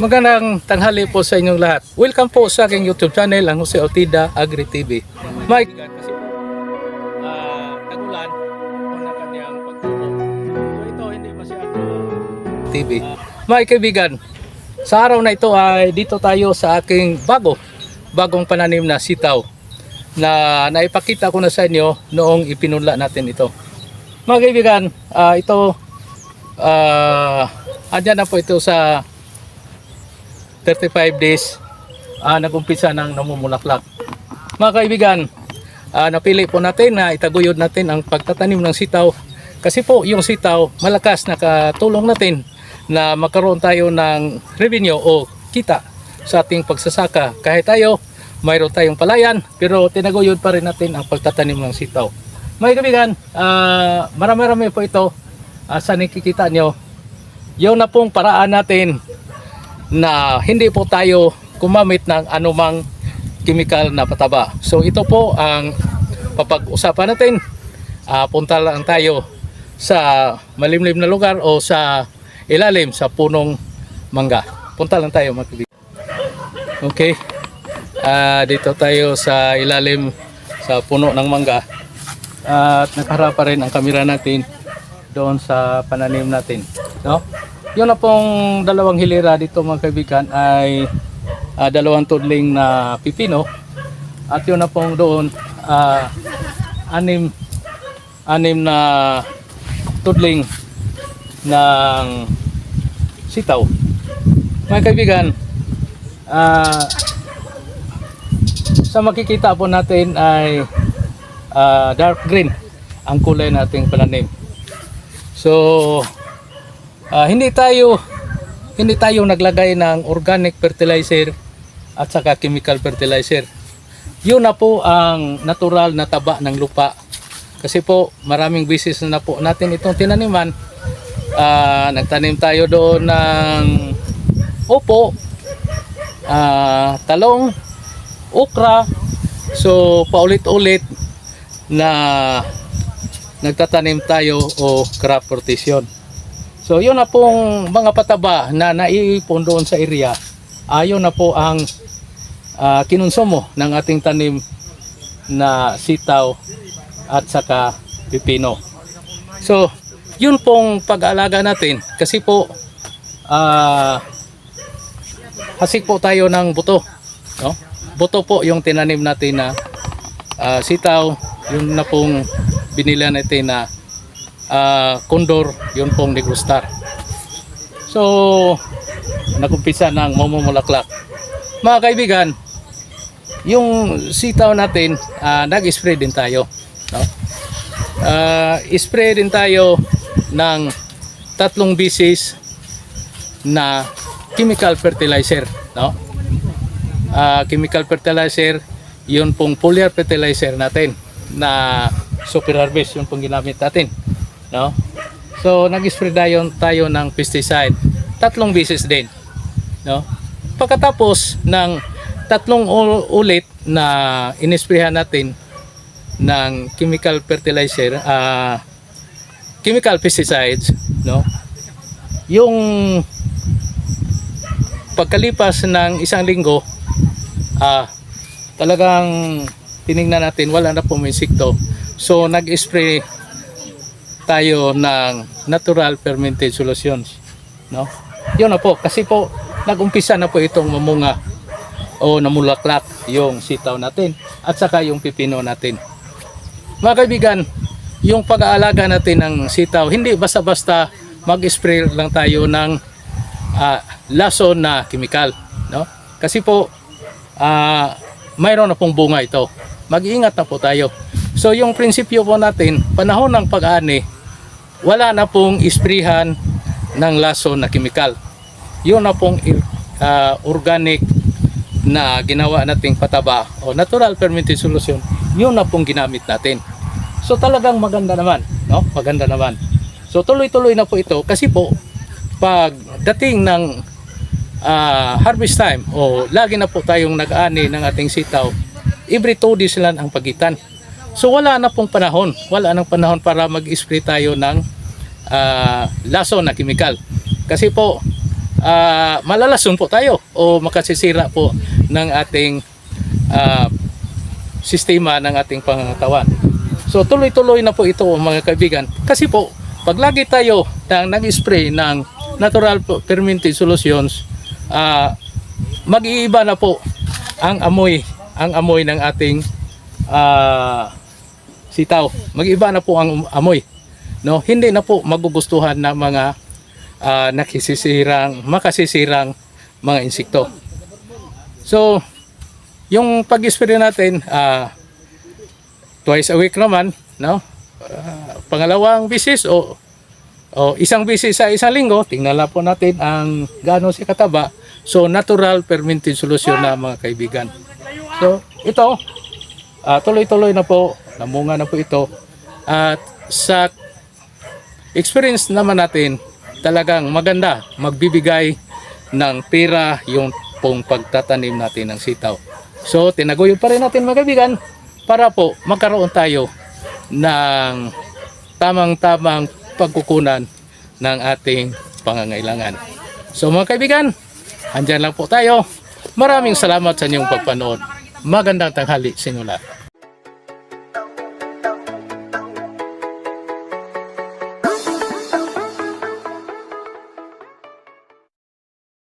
Magandang tanghali po sa inyong lahat. Welcome po sa aking YouTube channel, ang Jose Otida Agri TV. Mike, kasi po, ah, tagulan, una kanyang pagtubo. So ito, hindi masyado TV. Mga kaibigan, sa araw na ito ay dito tayo sa aking bago, bagong pananim na sitaw na naipakita ko na sa inyo noong ipinunla natin ito. Mga kaibigan, ah, ito, ah, andyan na po ito sa 35 days ah, nag-umpisa ng namumulaklak. Mga kaibigan, ah, napili po natin na itaguyod natin ang pagtatanim ng sitaw kasi po yung sitaw malakas nakatulong natin na magkaroon tayo ng revenue o kita sa ating pagsasaka. Kahit tayo mayroon tayong palayan pero tinaguyod pa rin natin ang pagtatanim ng sitaw. Mga kaibigan, ah, marami-rami po ito ah, sa nakikita nyo. Yun na pong paraan natin na hindi po tayo gumamit ng anumang chemical na pataba. So ito po ang papag-usapan natin. Ah, punta lang tayo sa malimlim na lugar o sa ilalim sa punong mangga. Punta lang tayo mga. Okay. Ah, dito tayo sa ilalim sa puno ng mangga. At nakaharap pa rin ang kamera natin doon sa pananim natin. No? Yun na pong dalawang hilira dito mga kaibigan ay ah, dalawang tudling na pipino at yun na pong doon ah, anim anim na tudling ng sitaw. Mga kaibigan, ah, sa makikita po natin ay ah, dark green ang kulay nating pananim. So, Ah, hindi tayo hindi tayo naglagay ng organic fertilizer at saka chemical fertilizer. Yun na po ang natural na taba ng lupa. Kasi po maraming bisis na po natin itong tinaniman. Ah, nagtanim tayo doon ng opo, ah, talong, okra. So paulit-ulit na nagtatanim tayo o crop rotation. So yun na pong mga pataba na naiipon doon sa area. Ayon na po ang ah, kinonsumo ng ating tanim na sitaw at saka pipino. So yun pong pag-aalaga natin kasi po ah hasik po tayo ng buto. No? Buto po yung tinanim natin na ah, sitaw. Yun na pong binila natin na ah, condor, yun pong negustar. So, nagumpisa ng mamumulaklak. Mga kaibigan, yung sitaw natin, ah, nag-spray din tayo. No? Ah, spray din tayo ng tatlong bisis na chemical fertilizer. No? Ah, chemical fertilizer, yun pong foliar fertilizer natin na super harvest, yun pong ginamit natin. No? So, nag-spray tayo, tayo ng pesticide. Tatlong beses din. No? Pagkatapos ng tatlong ulit na inisprehan natin ng chemical fertilizer, ah chemical pesticides, no? Yung pagkalipas ng isang linggo, ah talagang tiningnan natin wala na pong insekto. So nag-spray tayo ng natural fermented solutions. No? Yun na po. Kasi po, nag-umpisa na po itong mamunga o namulaklak yung sitaw natin at saka yung pipino natin. Mga kaibigan, yung pag-aalaga natin ng sitaw, hindi basta-basta mag-spray lang tayo ng ah, lason na chemical. No? Kasi po, ah, mayroon na pong bunga ito. Mag-iingat na po tayo. So yung prinsipyo po natin, panahon ng pag-ani, wala na pong isprihan ng lason na chemical. Yun na pong ah, organic na ginawa nating pataba o natural fermented solution, yun na pong ginamit natin. So talagang maganda naman, no? Maganda naman. So tuloy-tuloy na po ito kasi po pag dating ng ah, harvest time o lagi na po tayong nag-ani ng ating sitaw, every 2 days lang ang pagitan. So wala na pong panahon, wala nang panahon para mag-spray tayo ng ah, laso na chemical. Kasi po ah, malalason po tayo o makasisira po ng ating ah, sistema ng ating pangangatawan. So tuloy-tuloy na po ito mga kaibigan. Kasi po, pag lagi tayo nang nag-spray ng natural fermented solutions, ah, mag-iiba na po ang amoy, ang amoy ng ating ah, sitaw. Mag-iba na po ang amoy. No, hindi na po magugustuhan ng mga ah, nakisisirang, makasisirang mga insekto. So, yung pag-spray natin, ah, twice a week naman, no? Ah, pangalawang bisis o o isang bisis sa isang linggo, tingnan lang po natin ang gaano si kataba. So, natural fermented solution na mga kaibigan. So, ito, tuloy-tuloy na po, namunga na po ito. At sa experience naman natin, talagang maganda, magbibigay ng pera yung pong pagtatanim natin ng sitaw. So, tinaguyod pa rin natin mga para po magkaroon tayo ng tamang-tamang pagkukunan ng ating pangangailangan. So mga kaibigan, andyan lang po tayo. Maraming salamat sa inyong pagpanood. Magandang tanghali sa inyo lahat.